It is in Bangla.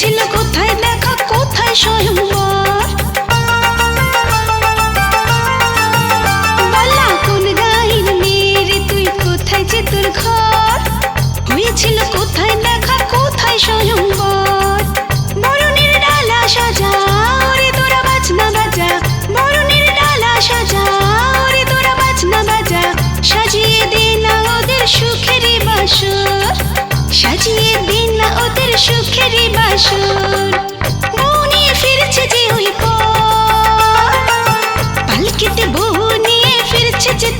chilo. বাসুর। মনে ফিরছে যে ওই পালকিতে বহু নিয়ে ফিরছে যে